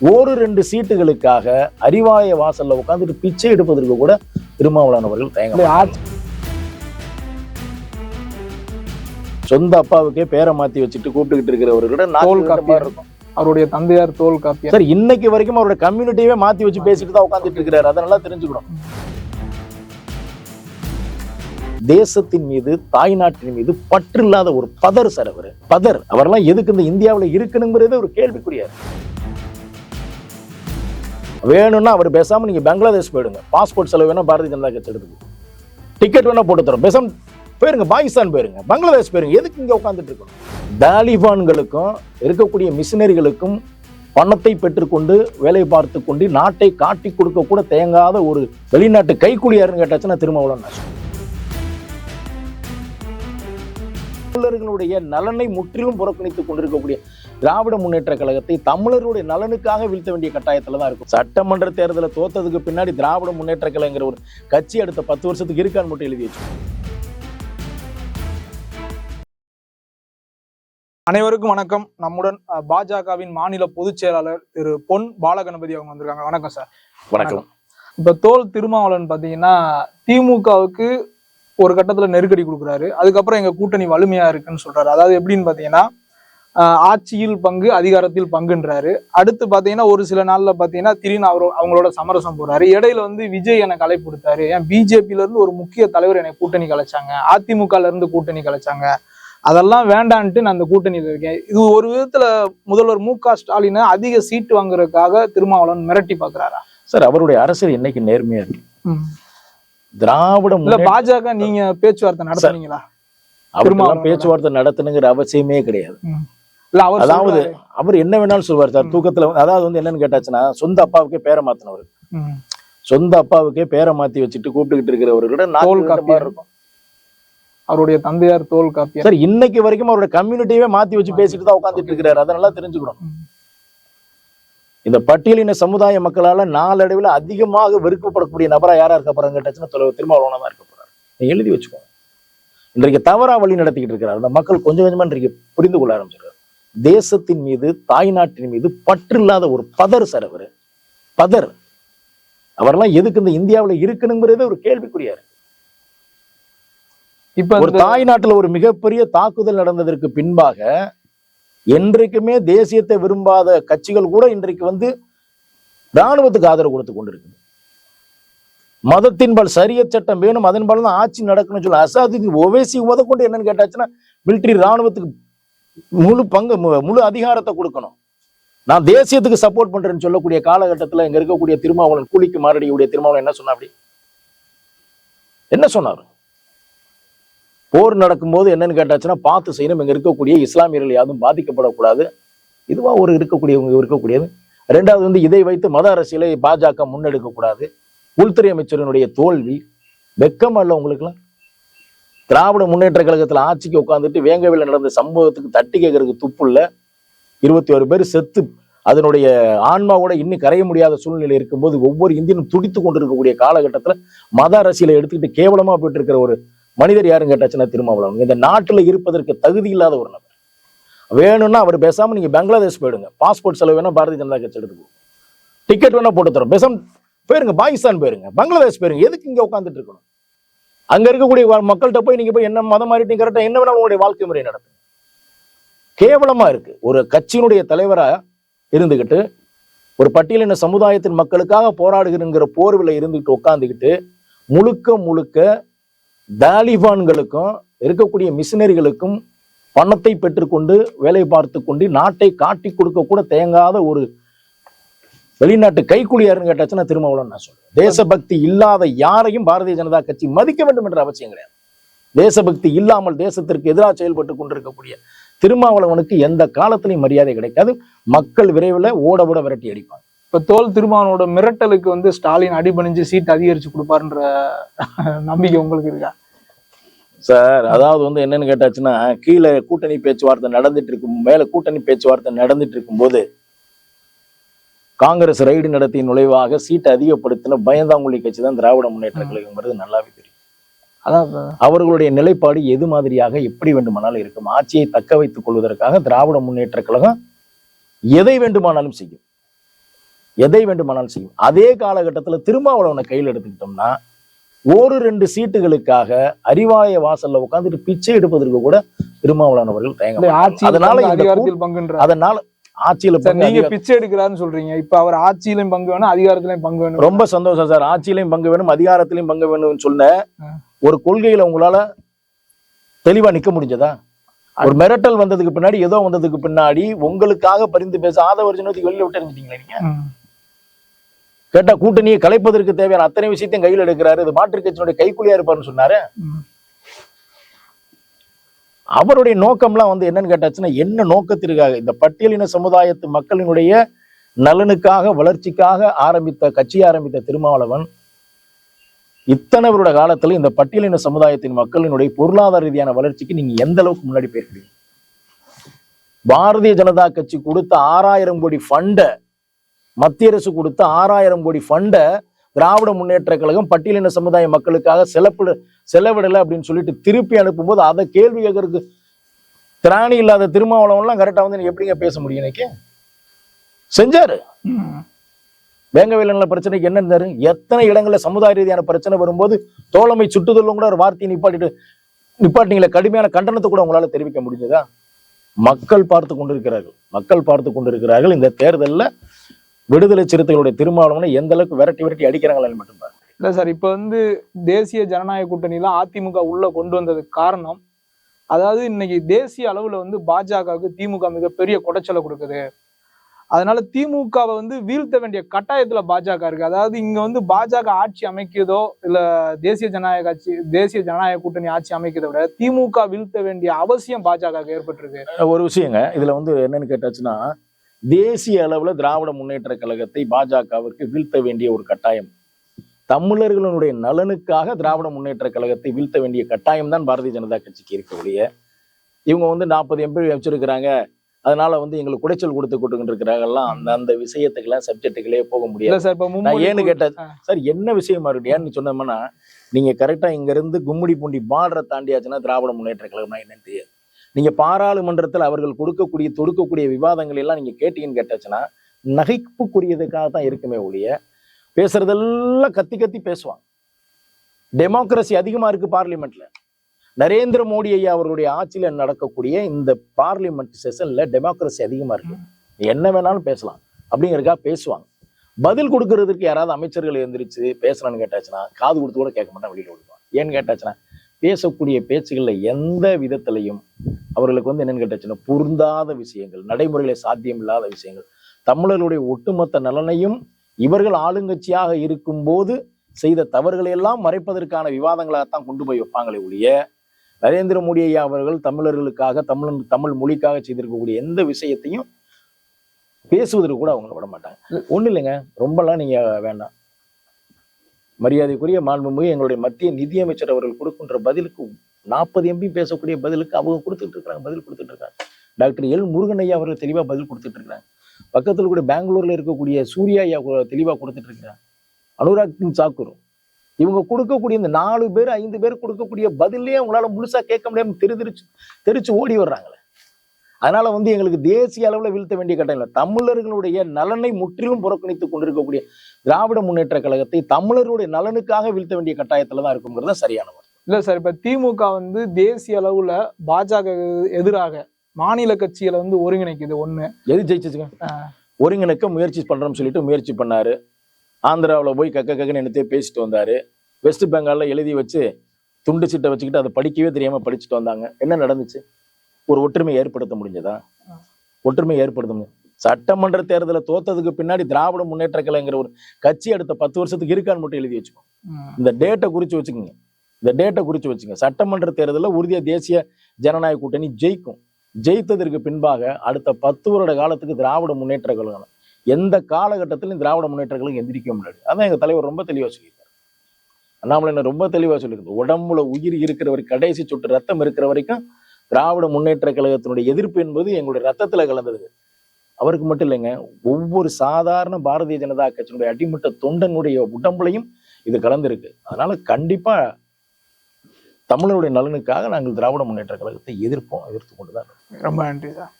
ஒரு ரெண்டு சீட்டுகளுக்காக அறிவாய வாசல்ல உட்காந்துட்டு பிச்சை எடுப்பதற்கு கூட திருமாவளவன் அவர்கள் தயங்க சொந்த அப்பாவுக்கே பேரை மாத்தி வச்சுட்டு கூப்பிட்டுக்கிட்டு இருக்கிறவர்களிடம் தோல் இருக்கும். அவருடைய தந்தையார் தோல் காப்பியார். சார் இன்னைக்கு வரைக்கும் அவரோட கம்யூனிட்டியவே மாத்தி வச்சு பேசிட்டு தான் உட்காந்துட்டு இருக்கிறாரு. அதனால தெரிஞ்சுக்கணும். தேசத்தின் மீது தாய்நாட்டின் மீது பற்று இல்லாத ஒரு பதர் சார் அவரு. பதர். அவரெல்லாம் எதுக்கு இந்த இந்தியாவுல இருக்கணுங்கிறதே ஒரு கேள்விக்குரியாரு வேணும்னா அவர் பேசாமல் நீங்கள் பங்களாதேஷ் போயிடுங்க. பாஸ்போர்ட் செலவு வேணால் பாரதிய ஜனதா கட்சி எடுத்துக்கு. டிக்கெட் வேணால் போட்டு தரோம். பேசாம போயிருங்க. பாகிஸ்தான் போயிருங்க. பங்களாதேஷ் போயிருங்க. எதுக்கு இங்கே உட்காந்துட்டு இருக்கணும் தாலிபான்களுக்கும் இருக்கக்கூடிய மிஷினரிகளுக்கும் பணத்தை பெற்றுக்கொண்டு வேலை பார்த்து கொண்டு நாட்டை காட்டி கொடுக்க கூட தேங்காத ஒரு வெளிநாட்டு கைக்கூலியாருன்னு கேட்டாச்சுன்னா திருமாவளவன் நான் தமிழர்களுடைய நலனை முற்றிலும் புறக்கணித்துக் கொண்டிருக்கக்கூடிய திராவிட முன்னேற்ற கழகத்தை தமிழருடைய நலனுக்காக வீழ்த்த வேண்டிய கட்டாயத்துல தான் இருக்கும். சட்டமன்ற தேர்தலை தோத்ததுக்கு பின்னாடி திராவிட முன்னேற்ற கழகங்கிற ஒரு கட்சி அடுத்த பத்து வருஷத்துக்கு இருக்கான்னு மட்டும் எழுதி வச்சு. அனைவருக்கும் வணக்கம். நம்முடன் பாஜகவின் மாநில பொதுச் செயலாளர் திரு பொன் பாலகணபதி அவங்க வந்திருக்காங்க. வணக்கம் சார். வணக்கம். இப்ப தோல் திருமாவளவன் பாத்தீங்கன்னா திமுகவுக்கு ஒரு கட்டத்துல நெருக்கடி கொடுக்குறாரு. அதுக்கப்புறம் எங்க கூட்டணி வலிமையா இருக்குன்னு சொல்றாரு. அதாவது எப்படின்னு பாத்தீங்கன்னா அஹ், ஆட்சியில் பங்கு அதிகாரத்தில் பங்குன்றாரு. அடுத்து பாத்தீங்கன்னா ஒரு சில நாள்ல பாத்தீங்கன்னா திடீர்னு அவர் அவங்களோட சமரசம் போறாரு. இடையில வந்து விஜய் எனக்கு அழைப்பு கொடுத்தாரு. ஏன் பிஜேபியில இருந்து ஒரு முக்கிய தலைவர் எனக்கு கூட்டணி கலைச்சாங்க. அதிமுகல இருந்து கூட்டணி கலைச்சாங்க. அதெல்லாம் வேண்டான்ட்டு நான் அந்த கூட்டணியில இருக்கேன். இது ஒரு விதத்துல முதல்வர் மு க ஸ்டாலினை அதிக சீட்டு வாங்குறதுக்காக திருமாவளவன் மிரட்டி பாக்குறாரா சார் அவருடைய அரசியல் என்னைக்கு நேர்மையா இருக்கு? திராவிட பாஜக நீங்க பேச்சுவார்த்தை நடத்துனீங்களா? அவருக்கெல்லாம் பேச்சுவார்த்தை நடத்தணுங்கிற அவசியமே கிடையாது. அதாவது. அவர் என்ன வேணாலும் சொல்வார் சார். தூக்கத்துல அதாவது வந்து என்னன்னு கேட்டாச்சுன்னா சொந்த அப்பாவுக்கே பேரை மாத்தினவர். சொந்த அப்பாவுக்கே பேரை மாத்தி வச்சுட்டு கூப்பிட்டுக்கிட்டு இருக்கிறவர்களிடம் நாக்கு தோல் காப்பி மாதிரி இருக்கும். அவருடைய தந்தையார் தோல் காப்பியார். சார் இன்னைக்கு வரைக்கும் அவரோட கம்யூனிட்டியவே மாத்தி வச்சு பேசிட்டு தான் உட்காந்துட்டு இருக்கிறாரு. அதனால தெரிஞ்சுக்கணும். இந்த பட்டியலின சமுதாய மக்களால நாளடைவில் அதிகமாக வெறுக்கப்படக்கூடிய நபரா யாரா இருக்க போறாங்க கேட்டாச்சுன்னா தொலைவர் திருமாவளவனா தான் இருக்க போறாரு. நீ எழுதி வச்சுக்கோ இன்றைக்கு தவறா வழி நடத்திக்கிட்டு இருக்கிறார். அந்த மக்கள் கொஞ்சம் கொஞ்சமா இன்றைக்கு புரிந்து கொள்ள ஆரம்பிச்சிருக்காரு. தேசத்தின் மீது தாய்நாட்டின் மீது பற்று இல்லாத ஒரு பதர் சார் அவரு. பதர். அவரெல்லாம் எதுக்கு இந்த இந்தியாவுல இருக்கணுங்கிறதே ஒரு கேள்விக்குரியாரு இப்ப ஒரு தாய் நாட்டுல ஒரு மிகப்பெரிய தாக்குதல் நடந்ததற்கு பின்பாக என்றைக்குமே தேசியத்தை விரும்பாத கட்சிகள் கூட இன்றைக்கு வந்து ராணுவத்துக்கு ஆதரவு கொடுத்து கொண்டிருக்கு மதத்தின்பால் சரிய சட்டம் வேணும் அதன்பால் தான் ஆட்சி நடக்கணும்னு சொல்லி அசாதுதீன் ஒவேசி முதற்கொண்டு என்னன்னு கேட்டாச்சுன்னா மிலிட்டரி ராணுவத்துக்கு முழு பங்கு மு- முழு அதிகாரத்தை கொடுக்கணும். நான் தேசியத்துக்கு சப்போர்ட் பண்றேன்னு சொல்லக்கூடிய காலகட்டத்தில் இங்க இருக்கக்கூடிய திருமாவளவன் கூலிக்கு மாரடியுடைய திருமாவளவன் என்ன சொன்னா அப்படி என்ன சொன்னார்? போர் நடக்கும்போது என்னன்னு கேட்டாச்சுன்னா பார்த்து செய்யணும். இங்க இருக்கக்கூடிய இஸ்லாமியர்கள் யாரும் பாதிக்கப்படக்கூடாது. இதுவா ஒரு இருக்கக்கூடியவங்க இருக்கக்கூடியது. ரெண்டாவது வந்து இதை வைத்து மத அரசியலை பாஜக முன்னெடுக்கக்கூடாது. உள்துறை அமைச்சரினுடைய தோல்வி வெக்கம் அல்ல உங்களுக்குலாம் திராவிட முன்னேற்ற கழகத்துல ஆட்சிக்கு உட்காந்துட்டு வேங்கவில நடந்த சம்பவத்துக்கு தட்டி கேட்கறதுக்கு துப்புள்ள இருபத்தி ஒரு பேர் செத்து அதனுடைய ஆன்மாவோட இன்னும் கரைய முடியாத சூழ்நிலை இருக்கும்போது ஒவ்வொரு இந்தியனும் துடித்து கொண்டிருக்கக்கூடிய காலகட்டத்துல மத அரசியலை எடுத்துக்கிட்டு கேவலமா போயிட்டு இருக்கிற ஒரு மனிதர் யாருன்னு கேட்டாச்சுன்னா திருமாவளவன். இந்த நாட்டில் இருப்பதற்கு தகுதி இல்லாத ஒரு நபர். வேணும்னா அவர் பேசாமல் நீங்கள் பங்களாதேஷ் போயிடுங்க. பாஸ்போர்ட் செலவு வேணால் பாரதிய ஜனதா கட்சி எடுத்துக்கோ. டிக்கெட் வேணால் போட்டு தரோம். பேசாம போயிருங்க. பாகிஸ்தான் போயிருங்க. பங்களாதேஷ் போயிருங்க. எதுக்கு இங்கே உட்காந்துட்டு இருக்கணும்? அங்கே இருக்கக்கூடிய மக்கள்கிட்ட போய் நீங்கள் போய் என்ன மதம் மாறிட்டீங்க கரெக்டாக என்ன வேணாலும் உங்களுடைய வாழ்க்கை முறை நடத்துங்க. கேவலமாக இருக்குது ஒரு கட்சியினுடைய தலைவராக இருந்துக்கிட்டு ஒரு பட்டியலின சமுதாயத்தின் மக்களுக்காக போராடுகிறங்கிற போர்வில் இருந்துகிட்டு உட்காந்துக்கிட்டு முழுக்க முழுக்க தாலிபான்களுக்கும் இருக்கக்கூடிய மிஷினரிகளுக்கும் பணத்தை பெற்றுக்கொண்டு வேலை பார்த்து கொண்டு நாட்டை காட்டி கொடுக்க கூட தேங்காத ஒரு வெளிநாட்டு கைக்கூலியாருன்னு கேட்டாச்சுன்னா திருமாவளவன் நான் சொல்றேன். தேசபக்தி இல்லாத யாரையும் பாரதிய ஜனதா கட்சி மதிக்க வேண்டும் என்ற அவசியம் கிடையாது. தேசபக்தி இல்லாமல் தேசத்திற்கு எதிராக செயல்பட்டு கொண்டிருக்கக்கூடிய திருமாவளவனுக்கு எந்த காலத்திலையும் மரியாதை கிடைக்காது. மக்கள் விரைவில் ஓட ஓட விரட்டி அடிப்பாங்க. இப்ப தோல் திருமாவனோட மிரட்டலுக்கு வந்து ஸ்டாலின் அடிபணிஞ்சு சீட் அதிகரிச்சு கொடுப்பாருன்ற நம்பிக்கை உங்களுக்கு இருக்கா? சார் அதாவது வந்து என்னன்னு கேட்டாச்சுன்னா கீழே கூட்டணி பேச்சுவார்த்தை நடந்துட்டு இருக்கும் மேல கூட்டணி பேச்சுவார்த்தை நடந்துட்டு இருக்கும்போது காங்கிரஸ் ரைடு நடத்திய நுழைவாக சீட்டை அதிகப்படுத்தின பயந்தாங்குழி கட்சி தான் திராவிட முன்னேற்ற. கழகங்கிறது நல்லாவே தெரியும். அவர்களுடைய நிலைப்பாடு எது மாதிரியாக எப்படி வேண்டுமானாலும் இருக்கும். ஆட்சியை தக்க வைத்துக் கொள்வதற்காக திராவிட முன்னேற்ற கழகம் எதை வேண்டுமானாலும் செய்யும். எதை வேண்டுமானாலும் செய்யும். அதே காலகட்டத்துல திருமாவளவனை கையில் எடுத்துக்கிட்டோம்னா ஒரு ரெண்டு சீட்டுகளுக்காக அறிவாலய வாசல்ல உட்காந்துட்டு பிச்சை எடுப்பதற்கு கூட திருமாவளவன் அவர்கள் தயங்க அதனால அதிகாரத்தில் பங்குன்ற அதனால ஆட்சியில நீங்க பிச்சை எடுக்கிறாருன்னு சொல்றீங்க. இப்ப அவர் ஆட்சியிலும் பங்கு வேணும் அதிகாரத்திலையும் பங்கு வேணும். ரொம்ப சந்தோஷம் சார். ஆட்சியிலையும் பங்கு வேணும் அதிகாரத்திலையும் பங்கு வேணும்னு சொன்ன. ஒரு கொள்கையில உங்களால தெளிவா நிக்க முடிஞ்சதா? ஒரு மிரட்டல் வந்ததுக்கு பின்னாடி ஏதோ வந்ததுக்கு பின்னாடி உங்களுக்காக பரிந்து பேச ஆதவர்ஜனத்துக்கு வெளியில விட்டு எறிஞ்சிட்டீங்களா நீங்க? கேட்டா கூட்டணியை கலைப்பதற்கு தேவையான அத்தனை விஷயத்தையும் கையில் எடுக்கிறாரு. இது மாற்றுக் கட்சியினுடைய கைக்குலியா இருப்பாருன்னு சொன்னாரு. அவருடைய நோக்கம்லாம் வந்து என்னன்னு கேட்டாச்சுன்னா என்ன நோக்கத்திற்காக? இந்த பட்டியலின சமுதாயத்து மக்களினுடைய நலனுக்காக வளர்ச்சிக்காக ஆரம்பித்த கட்சி ஆரம்பித்த திருமாவளவன் இத்தனை வருட காலத்துல இந்த பட்டியலின சமுதாயத்தின் மக்களினுடைய பொருளாதார ரீதியான வளர்ச்சிக்கு நீங்க எந்த அளவுக்கு முன்னாடி போயிருக்கீங்க? பாரதிய ஜனதா கட்சி கொடுத்த ஆறாயிரம் கோடி ஃபண்டை மத்திய அரசு கொடுத்த ஆறாயிரம் கோடி ஃபண்டை திராவிட முன்னேற்ற கழகம் பட்டியலின சமுதாய மக்களுக்காக செலப்பிட செலவிடலை அப்படின்னு சொல்லிட்டு திருப்பி அனுப்பும்போது அதை கேள்வி கேட்கறதுக்கு திராணி இல்லாத திருமாவளவன்லாம் கரெக்டா வந்து எப்படிங்க பேச முடியும் இன்னைக்கு? செஞ்சாரு. ம். வேங்க வேலன்ல பிரச்சனைக்கு என்ன இருந்தாரு? எத்தனை இடங்கள்ல சமுதாய ரீதியான பிரச்சனை வரும்போது தோழமை சுட்டுதலும் கூட ஒரு வார்த்தையை நிப்பாட்டிட்டு நிப்பாட்டிங்களே கடுமையான கண்டனத்தை கூட உங்களால தெரிவிக்க முடிஞ்சதா? மக்கள் பார்த்து கொண்டிருக்கிறார்கள். மக்கள் பார்த்து கொண்டிருக்கிறார்கள். இந்த தேர்தல்ல விடுதலை சிறுத்தைகளுடைய திருமாவளவனை எந்த அளவுக்கு விரட்டி விரட்டி அடிக்கிறாங்களே மட்டும் பாருங்க. இல்ல சார் இப்ப வந்து தேசிய ஜனநாயக கூட்டணிலாம் அதிமுக உள்ள கொண்டு வந்ததுக்கு காரணம் அதாவது இன்னைக்கு தேசிய அளவுல வந்து பாஜகவுக்கு திமுக மிகப்பெரிய குடைச்சலை கொடுக்குது. அதனால திமுகவை வந்து வீழ்த்த வேண்டிய கட்டாயத்துல பாஜக இருக்கு. அதாவது இங்க வந்து பாஜக ஆட்சி அமைக்கிறதோ இல்ல தேசிய ஜனநாயக ஆட்சி தேசிய ஜனநாயக கூட்டணி ஆட்சி அமைக்கிறதை விட திமுக வீழ்த்த வேண்டிய அவசியம் பாஜக ஏற்பட்டிருக்கு. ஒரு விஷயங்க இதுல வந்து என்னன்னு கேட்டாச்சுன்னா தேசிய அளவுல திராவிட முன்னேற்ற கழகத்தை பாஜகவிற்கு வீழ்த்த வேண்டிய ஒரு கட்டாயம். தமிழர்களுடைய நலனுக்காக திராவிட முன்னேற்ற கழகத்தை வீழ்த்த வேண்டிய கட்டாயம் தான் பாரதிய ஜனதா கட்சிக்கு இருக்க ஒழிய இவங்க வந்து நாற்பது எம்பி வச்சிருக்கிறாங்க. அதனால வந்து எங்களுக்கு குடைச்சல் கொடுத்து கொடுத்துக்கிட்டு இருக்கிறாங்கலாம் அந்த அந்த விஷயத்துக்கெல்லாம் சப்ஜெக்டுகளே போக முடியாது. சார் இப்ப ஏன்னு கேட்டா. சார் என்ன விஷயமா இருக்கு ஏன்னு சொன்னோம்னா நீங்க கரெக்டா இங்க இருந்து கும்மிடி பூண்டி பார்டரை தாண்டியாச்சுன்னா திராவிட முன்னேற்ற கழகம்னா என்னன்னு தெரியாது. நீங்க பாராளுமன்றத்தில் அவர்கள் கொடுக்கக்கூடிய தொடுக்கக்கூடிய விவாதங்கள் எல்லாம் நீங்க கேட்டீங்கன்னு கேட்டாச்சுன்னா நகைப்புக்குரியதுக்காக தான் இருக்குமே ஒழிய பேசுறதெல்லாம் கத்தி கத்தி பேசுவாங்க. டெமோக்ரஸி அதிகமா இருக்கு பார்லிமெண்ட்ல நரேந்திர மோடி ஐயா அவர்களுடைய ஆட்சியில நடக்கக்கூடிய இந்த பார்லிமெண்ட் செஷன்ல டெமோக்ரஸி அதிகமா இருக்கு. என்ன வேணாலும் பேசலாம். அப்படிங்கறதுக்காக பேசுவாங்க. பதில் கொடுக்கறதுக்கு யாராவது அமைச்சர்கள் எந்திரிச்சு பேசுறான்னு கேட்டாச்சுன்னா காது கொடுத்து கூட கேட்க மாட்டான் வெளியில விடுவான் ஏன்னு கேட்டாச்சுன்னா பேசக்கூடிய பேச்சுகள்ல எந்த விதத்திலையும் அவர்களுக்கு வந்து என்னன்னு கேட்டாச்சுன்னா பொருந்தாத விஷயங்கள் நடைமுறையில சாத்தியம் இல்லாத விஷயங்கள். தமிழர்களுடைய ஒட்டுமொத்த நலனையும் இவர்கள் ஆளுங்கட்சியாக இருக்கும்போது செய்த தவறுகளை எல்லாம் மறைப்பதற்கான விவாதங்களாகத்தான் கொண்டு போய் வைப்பாங்களே ஒழிய நரேந்திர மோடி ஐயா அவர்கள் தமிழர்களுக்காக தமிழ் தமிழ் மொழிக்காக செய்திருக்கக்கூடிய எந்த விஷயத்தையும் பேசுவதற்கு கூட அவங்க விட மாட்டாங்க. ஒண்ணு இல்லைங்க. ரொம்பலாம் நீங்க வேண்டாம். மரியாதைக்குரிய மாண்புமிகு எங்களுடைய மத்திய நிதியமைச்சர் அவர்கள் கொடுக்கின்ற பதிலுக்கு நாற்பது எம்பி பேசக்கூடிய பதிலுக்கு அவங்க கொடுத்துட்டு இருக்கிறாங்க பதில் கொடுத்துட்டு இருக்காங்க டாக்டர் எல் முருகன் ஐயா அவர்கள் தெளிவாக பதில் கொடுத்துட்டு இருக்கிறாங்க பக்கத்தில் கூட பெங்களூர்ல இருக்கக்கூடிய சூர்யா ஐயா கு- கொடுத்துட்டு இருக்கிறாங்க அனுராக் சிங் தாக்கூர் இவங்க கொடுக்கக்கூடிய இந்த நாலு பேர் ஐந்து பேர் கொடுக்கக்கூடிய பதிலே அவங்களால முழுசா கேட்க முடியாம தெரு தெரிச்சு தெரிச்சு ஓடி வர்றாங்களே. அதனால வந்து எங்களுக்கு தேசிய அளவுல வீழ்த்த வேண்டிய கட்டாயம் இல்லை. தமிழர்களுடைய நலனை முற்றிலும் புறக்கணித்துக் கொண்டிருக்கக்கூடிய திராவிட முன்னேற்ற கழகத்தை தமிழர்களுடைய நலனுக்காக வீழ்த்த வேண்டிய கட்டாயத்துல தான் இருக்குங்கிறது தான் சரியான. இல்ல சார் இப்ப திமுக வந்து தேசிய அளவுல பாஜக எதிராக மாநில கட்சிகளை வந்து ஒருங்கிணைக்குது ஒண்ணு. எது ஜெயிச்சுச்சுங்க? ஒருங்கிணைக்க முயற்சி பண்றோம்னு சொல்லிட்டு முயற்சி பண்ணாரு. ஆந்திராவுல போய் கக்க கக்கன்னு என்னத்தையே பேசிட்டு வந்தாரு. வெஸ்ட் பெங்கால்ல எழுதி வச்சு துண்டு சீட்டை வச்சுக்கிட்டு அதை படிக்கவே தெரியாம படிச்சுட்டு வந்தாங்க. என்ன நடந்துச்சு? ஒரு ஒற்றுமை ஏற்படுத்த முடிஞ்சதா? ஒற்றுமை ஏற்படுத்த முடியும் சட்டமன்ற தேர்தலை தோத்ததுக்கு பின்னாடி திராவிட முன்னேற்ற கழகங்கிற ஒரு கட்சி அடுத்த பத்து வருஷத்துக்கு இருக்கான்னு மட்டும் எழுதி வச்சுக்கோ. இந்த டேட்டை குறிச்சு வச்சுக்கோங்க. இந்த டேட்டை குறிச்சு வச்சுங்க சட்டமன்ற தேர்தலில் உறுதியா தேசிய ஜனநாயக கூட்டணி ஜெயிக்கும். ஜெயித்ததற்கு பின்பாக அடுத்த பத்து வருட காலத்துக்கு திராவிட முன்னேற்ற கழகம். எந்த காலகட்டத்திலும் திராவிட முன்னேற்ற கழகம் எந்திரிக்க முடியாது. அதான் எங்க தலைவர் ரொம்ப தெளிவா சொல்லியிருக்காரு. அண்ணாமலை என்ன ரொம்ப தெளிவா சொல்லியிருக்கு உடம்புல உயிர் இருக்கிற வரைக்கும் கடைசி சொட்டு ரத்தம் இருக்கிற வரைக்கும் திராவிட முன்னேற்ற கழகத்தினுடைய எதிர்ப்பு என்பது எங்களுடைய ரத்தத்துல கலந்தது. அவருக்கு மட்டும் இல்லைங்க ஒவ்வொரு சாதாரண பாரதிய ஜனதா கட்சியினுடைய அடிமட்ட தொண்டனுடைய உடம்புலையும் இது கலந்திருக்கு. அதனால கண்டிப்பா தமிழருடைய நலனுக்காக நாங்கள் திராவிட முன்னேற்ற கழகத்தை எதிர்ப்போம் எதிர்த்து கொண்டுதான் ரொம்ப நன்றி. சார்